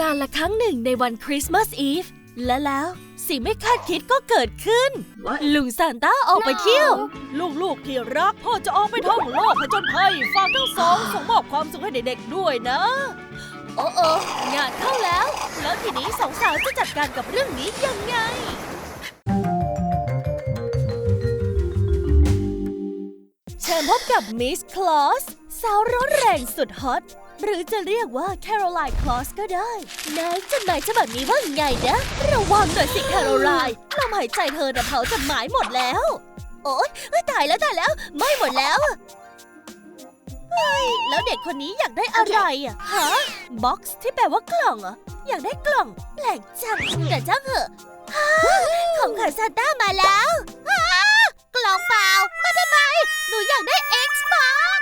การละครั้งหนึ่งในวันคริสต์มาสอีฟและแล้วสิ่งไม่คาดคิดก็เกิดขึ้น ลุงซานต้าออกไปเที่ยว ลูกๆที่รักพ่อจะออกไปท่องโลกผจญภัยฝากทั้งสองส่งมอบความสุขให้เด็กๆด้วยนะ โอ้โองานเข้าแล้ว แล้วทีนี้สองสาวจะจัดการกับเรื่องนี้ยังไงเชิญพบกับมิสคลอสสาวร้อนแรงสุดฮอต หรือจะเรียกว่าแคโรไลน์คลอสก็ได้นายจดหมายฉบับนี้ว่าไงนะ ระวังหน่อยสิแคโรไลน์ลมหายใจเธอน่ะเผาจดหมายหมดแล้ว โอ๊ยตายแล้วตายแล้ว ไม่หมดแล้วเฮ้ยแล้วเด็กคนนี้อยากได้อะไรอะฮะบ็อกซ์ที่แปลว่ากล่องเหรออยากได้กล่อง แปลกจังแต่ช่างเหอะฮะของขวัญซานต้ามาแล้วฮะกล่องเปล่ามาทำไม หนูอยากได้ Xbox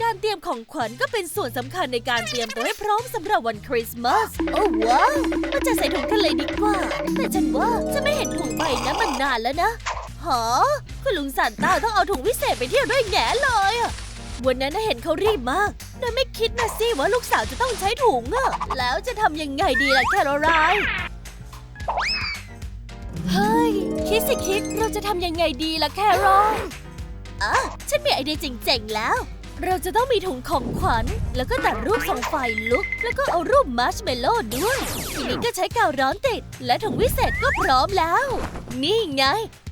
การ เตรียมของขวัญก็เป็นส่วนสำคัญในการเตรียมตัวให้พร้อมสำหรับวันคริสต์มาส โอ้ว้าวมาจะใส่ถุงกันเลยดีกว่า แต่ฉันว่าจะไม่เห็นถุงใบนั้นมันนานแล้วนะหอคุณลุงซานต้าต้องเอาถุงวิเศษไปเที่ยวด้วยแง่เลยอะวันนั้นน่ะเห็นเขารีบมากโดยไม่คิดนะสิว่าลูกสาวจะต้องใช้ถุงอะแล้วจะทำยังไงดีล่ะแคโรไลน์เฮ้ย คิดสิคิดเราจะทำยังไงดีล่ะแครอลอะฉันมีไอเดียเจ๋งๆแล้ว เราจะต้องมีถุงของขวัญ แล้วก็ตัดรูปทรงไฟลุก แล้วก็เอารูปมาร์ชเมลโล่ด้วย ทีนี้ก็ใช้กาวร้อนติด และถุงวิเศษก็พร้อมแล้ว นี่ไง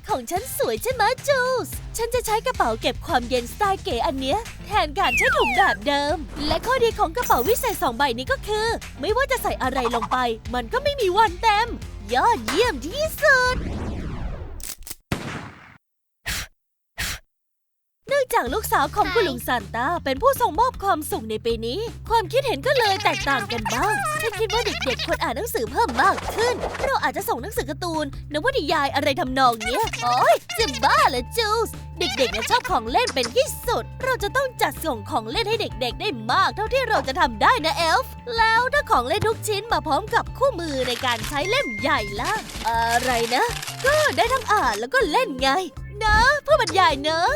ของฉันสวยใช่ไหมจูส ฉันจะใช้กระเป๋าเก็บความเย็นสไตล์เก๋อันเนี้ย แทนการใช้ถุงแบบเดิม และข้อดีของกระเป๋าวิเศษสองใบนี้ก็คือ ไม่ว่าจะใส่อะไรลงไป มันก็ไม่มีวันเต็ม ยอดเยี่ยมที่สุด เนื่อง จากลูกสาวของคุณลุงซานต้าเป็นผู้ส่งมอบความสุขในปีนี้ ความคิดเห็นก็เลยแตกต่างกันบ้างฉันคิดว่าเด็กๆควรอ่านหนังสือเพิ่มมากขึ้น เราอาจจะส่งหนังสือการ์ตูนนวนิยายอะไรทำนองเนี้ยโอ้ยจะบ้าเหรอจูสเด็กๆน่ะชอบของเล่นเป็นที่สุด เราจะต้องจัดส่งของเล่นให้เด็กๆ ได้มาก เท่าที่เราจะทำได้นะเอลฟ์แล้วถ้าของเล่นทุกชิ้นมาพร้อมกับคู่มือในการใช้เล่มใหญ่ล่ะอะไรนะ ก็ได้ทั้งอ่านแล้วก็เล่นไง นะเพื่อบรรยายเนอะ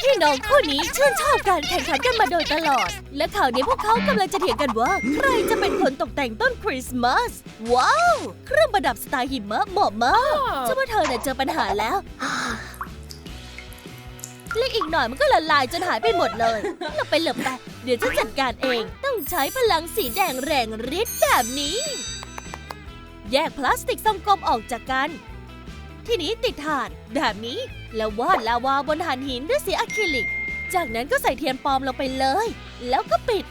พี่น้องคู่นี้ชื่นชอบการแข่งขันกันมาโดยตลอด และข่าวนี้พวกเขากำลังจะเถียงกันว่า ใครจะเป็นคนตกแต่งต้นคริสต์มาส ว้าว เครื่องประดับสไตล์หิมะเหมาะมากฉันว่าเธอเนี่ยเจอปัญหาแล้วเล็กอีกหน่อยมันก็ละลายจนหายไปหมดเลยหลบไปหลบไป เดี๋ยวจะจัดการเอง ต้องใช้พลังสีแดงแรงฤทธิ์แบบนี้ แยกพลาสติกทรงกลมออกจากกัน ทีนี้ติดถ่าน แบบนี้แล้ววาดลาวาบนถ่านหินด้วยสีอะคริลิก จากนั้นก็ใส่เทียนปลอมลงไปเลย แล้วก็ปิด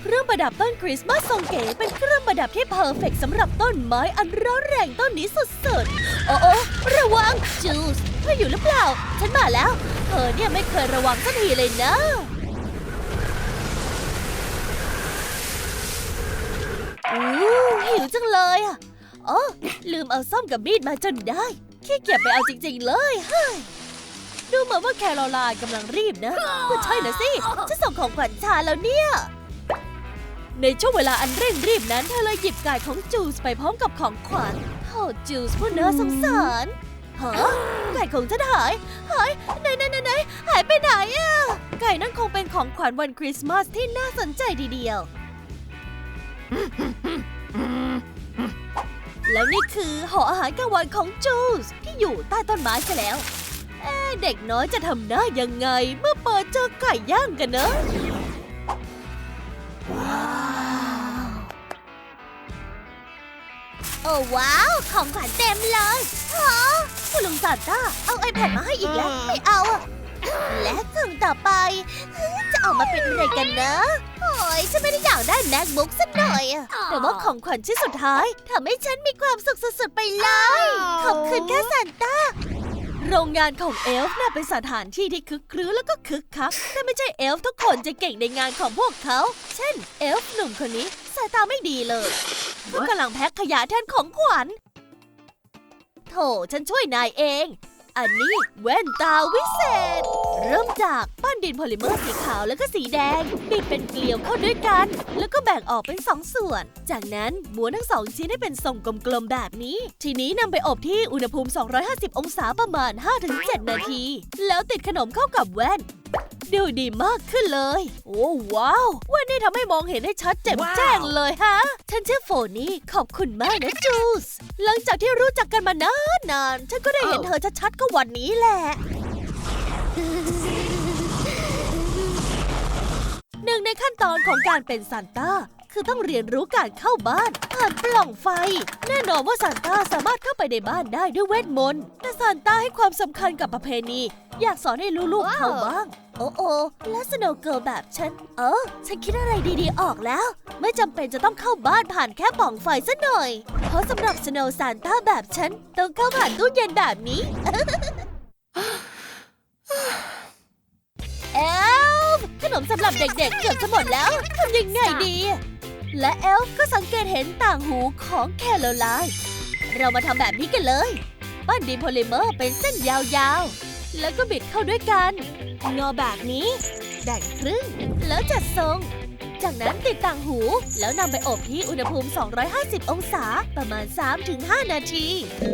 เครื่องประดับต้นคริสต์มาสทรงเก๋เป็นเครื่องประดับที่เพอร์เฟกต์สำหรับต้นไม้อันร้อนแรงต้นนี้สุดๆ โอ้โอ้ระวังจูสเธออยู่หรือเปล่า ฉันมาแล้ว เธอเนี่ยไม่เคยระวังสักทีเลยนะอู้หิวจังเลยอะอ๋อลืมเอาส้มกับมีดมาจนได้ ขี้เกียจไปเอาจริง ๆ เลยเฮ้ยดูเหมือนว่าแคโรไลน์กำลังรีบนะก็ใช่นะสิจะส่งของขวัญชาแล้วเนี่ย ในช่วงเวลาอันเร่งรีบนั้นเธอเลยหยิบไก่ของจูสไปพร้อมกับของขวัญโอ้จูสผู้น่าสงสารฮะไก่ของฉันหายหายไหนไหนไหนไหนหายไปไหนอะไก่นั่นคงเป็นของขวัญวันคริสต์มาสที่น่าสนใจทีเดียว แล้วนี่คือหออาหารกลางวันของจูสที่อยู่ใต้ต้นไม้ซะแล้ว เอ๊ะเด็กน้อยจะทำได้ยังไงเมื่อเปิดเจอไก่ย่างกันเนอะโอ้ว้าว ของขวัญเต็มเลยฮะคุณลุงซานต้าเอาไอแพดมาให้อีกแล้ว ไม่เอาอะ และกล่องต่อไป จะออกมาเป็นอะไรกันนะโอ้ยฉันไม่ได้อยากได้ MacBook สักหน่อยอะแต่ว่าของขวัญชิ้นสุดท้ายทำให้ฉันมีความสุขสุดๆไปเลย ขอบคุณค่ะซานต้า โรงงานของเอลฟ์น่ะเป็นสถานที่ที่คึกครื้นแล้วก็คึกคัก แต่ไม่ใช่เอลฟ์ทุกคนจะเก่งในงานของพวกเขา เช่น เอลฟ์หนุ่มคนนี้สายตาไม่ดีเลยเขากำลังแพ็คขยะแทนของขวัญโถฉันช่วยนายเอง อันนี้แว่นตาวิเศษ เริ่มจากปั้นดินโพลิเมอร์สีขาวแล้วก็สีแดงบิดเป็นเกลียวเข้าด้วยกัน แล้วก็แบ่งออกเป็นสองส่วน จากนั้นม้วนทั้งสองชิ้นให้เป็นทรงกลมๆแบบนี้ ทีนี้นำไปอบที่อุณหภูมิ 250 องศาประมาณ 5-7 นาที แล้วติดขนมเข้ากับแว่น ดูดีมากขึ้นเลย โอ้ว้าวแวันนี้ทำให้มองเห็นได้ชัดแจ่มแจ้งเลยฮะ ฉันชื่อโฟนี่ขอบคุณมากนะจูส หลังจากที่รู้จักกันมานานนานๆฉันก็ได้เห็นเธอชัดๆก็วันนี้แหละหนึ่งในขั้นตอนของการเป็นซานต้าคือต้องเรียนรู้การเข้าบ้านผ่านปล่องไฟ แน่นอนว่าซานต้าสามารถเข้าไปในบ้านได้ด้วยเวทมนต์แต่ซานต้าให้ความสำคัญกับประเพณี อยากสอนให้ลูกๆเข้าบ้าง โอ้โอและสโนว์เกิลแบบฉัน เออ ฉันคิดอะไรดีๆออกแล้ว ไม่จำเป็นจะต้องเข้าบ้านผ่านแค่ป่องไฟซะหน่อย เพราะสำหรับสโนว์ซานต้าแบบฉัน ต้องเข้าผ่านตู้เย็นแบบนี้ เอลฟ์ขนมสำหรับเด็กๆ เกือบจะหมดแล้วทำยังไงดี และเอลฟ์ก็สังเกตเห็นต่างหูของแคโรไลน์เรามาทำแบบนี้กันเลย ปั้นดินโพลิเมอร์เป็นเส้นยาวๆ แล้วก็บิดเข้าด้วยกัน งอแบบนี้แบ่งครึ่ง แล้วจัดทรง จากนั้นติดต่างหู แล้วนำไปอบที่อุณหภูมิ 250 องศา ประมาณ 3-5 นาที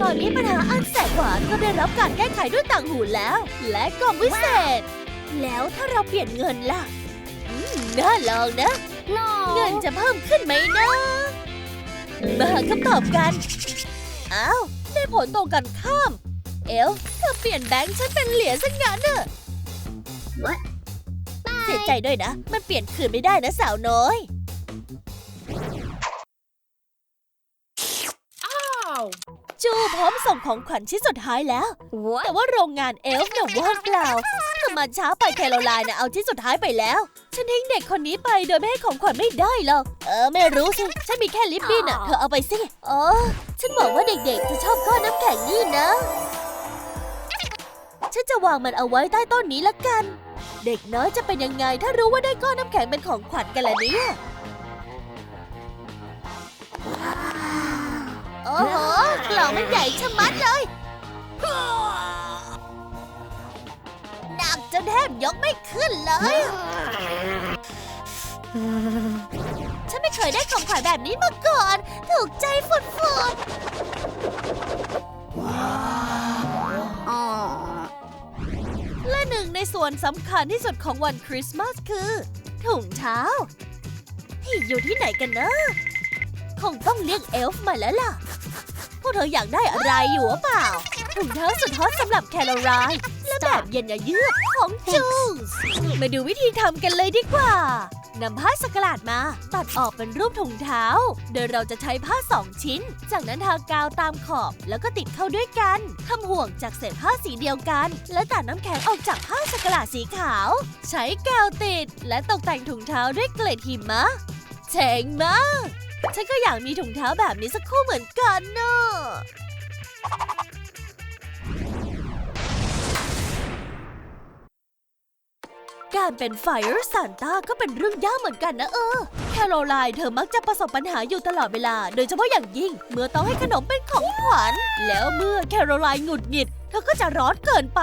ตอนนี้ปัญหาอันแสบหวานก็ได้รับการแก้ไขด้วยต่างหูแล้ว และกล่องวิเศษ แล้วถ้าเราเปลี่ยนเงินล่ะอืมน่าลองนะ เงินจะเพิ่มขึ้นไหมนะมาหาคำตอบกัน อ้าว ได้ผลตรงกันข้าม เอลเธอเปลี่ยนแบงค์ฉันเป็นเหรียญซะงั้นน่ะเสียใจด้วยนะ มันเปลี่ยนคืนไม่ได้นะสาวน้อยจูพร้อมส่งของขวัญชิ้นสุดท้ายแล้วแต่ว่าโรงงานเอลฟ์เนี่ยว่างเปล่าเธอมาช้าไปแคโรไลน์นะเอาชิ้นสุดท้ายไปแล้ว ฉันทิ้งเด็กคนนี้ไปโดยไม่ให้ของขวัญไม่ได้หรอก เออไม่รู้สิ ฉันมีแค่ลิปบิ้นอะ เธอเอาไปสิ อ๋อ ฉันบอกว่าเด็กๆจะชอบก้อนน้ำแข็งนี่นะฉัน จะวางมันเอาไว้ใต้ต้นนี้ละกัน เด็กน้อยจะเป็นยังไงถ้ารู้ว่าได้ก้อนน้ำแข็งเป็นของขวัญกันล่ะเนี่ยโอ้โหกล่องมันใหญ่ชะมัดเลยหนักจนแทบยกไม่ขึ้นเลย ฉันไม่เคยได้ของขวัญแบบนี้มาก่อน ถูกใจฝุดฝุด ส่วนสำคัญที่สุดของวันคริสต์มาสคือ ถุงเท้าที่อยู่ที่ไหนกันนะ คงต้องเรียกเอลฟ์มาแล้วล่ะ พวกเธออยากได้อะไรอยู่หรือเปล่า ถุงเท้าสุดฮอตสำหรับแคโรไลน์และแบบเย็นยาเยือกของจูสมาดูวิธีทำกันเลยดีกว่า นำผ้าสกลาดมา ตัดออกเป็นรูปถุงเท้า โดยเราจะใช้ผ้าสองชิ้น จากนั้นทากาวตามขอบแล้วก็ติดเข้าด้วยกันทำห่วงจากเศษผ้าสีเดียวกัน และตัดน้ำแข็งออกจากผ้าสกลาดสีขาว ใช้กาวติด และตกแต่งถุงเท้าด้วยเกล็ดหิมะเจ๋งมาก ฉันก็อยากมีถุงเท้าแบบนี้สักคู่เหมือนกันเนอะ การเป็นไฟร์ซานต้าก็เป็นเรื่องยากเหมือนกันนะเออ แคโรไลน์เธอมักจะประสบปัญหาอยู่ตลอดเวลา โดยเฉพาะอย่างยิ่ง เมื่อต้องให้ขนมเป็นของขวัญ แล้วเมื่อแคโรไลน์หงุดหงิด เธอก็จะร้อนเกินไป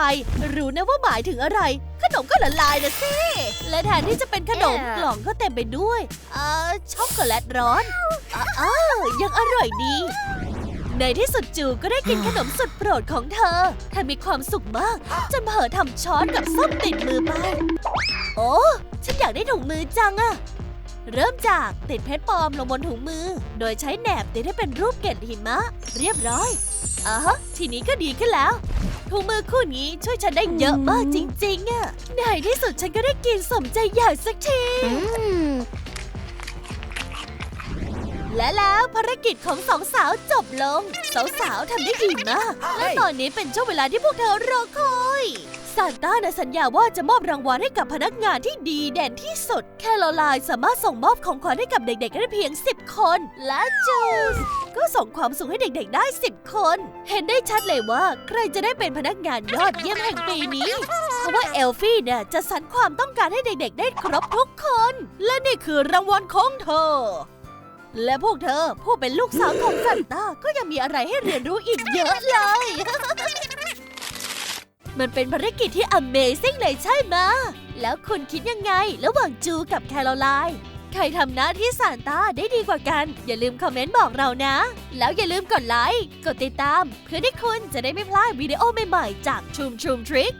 รู้นะว่าหมายถึงอะไร ขนมก็ละลายนะสิ และแทนที่จะเป็นขนมกล่องก็เต็มไปด้วยเอ่อช็อกโกแลตร้อนอ้าวยังอร่อยดี ในที่สุดจูก็ได้กินขนมสุดโปรดของเธอเธอมีความสุขมาก จนเผลอทำช้อนกับส้มติดมือไป โอ้ฉันอยากได้ถุงมือจังอะเริ่มจากติดเพชรปลอมลงบนถุงมือ โดยใช้แหนบติดให้เป็นรูปเกล็ดหิมะ เรียบร้อยอะฮะทีนี้ก็ดีขึ้นแล้วถุงมือคู่นี้ช่วยฉันได้เยอะมากจริงๆอะในที่สุดฉันก็ได้กินสมใจอยากสักที และแล้วภารกิจของสองสาวจบลง สาวๆทำได้ดีมาก และตอนนี้เป็นช่วงเวลาที่พวกเธอรอคอยซานต้านะสัญญาว่าจะมอบรางวัลให้กับพนักงานที่ดีเด่นที่สุด แคโรไลน์สามารถส่งมอบของขวัญให้กับเด็กๆได้เพียง 10 คน และจูสก็ส่งความสุขให้เด็กๆได้ 10 คน เห็นได้ชัดเลยว่า ใครจะได้เป็นพนักงานยอดเยี่ยมแห่งปีนี้ เพราะว่าเอลฟี่เนี่ยจะสรรความต้องการให้เด็กๆ ได้ครบทุกคน และนี่คือรางวัลของเธอ และพวกเธอผู้เป็นลูกสาวของซานต้าก็ยังมีอะไรให้เรียนรู้อีกเยอะเลย มันเป็นภารกิจที่ Amazing เลยใช่ไหมแล้วคุณคิดยังไงระหว่างจูกับแคโรไลน์ใครทำหน้าที่ซานต้าได้ดีกว่ากัน อย่าลืมคอมเมนต์บอกเรานะ แล้วอย่าลืมกดไลค์ กดติดตาม เพื่อที่คุณจะได้ไม่พลาดวิดีโอใหม่ๆ จาก Troom Troom Trick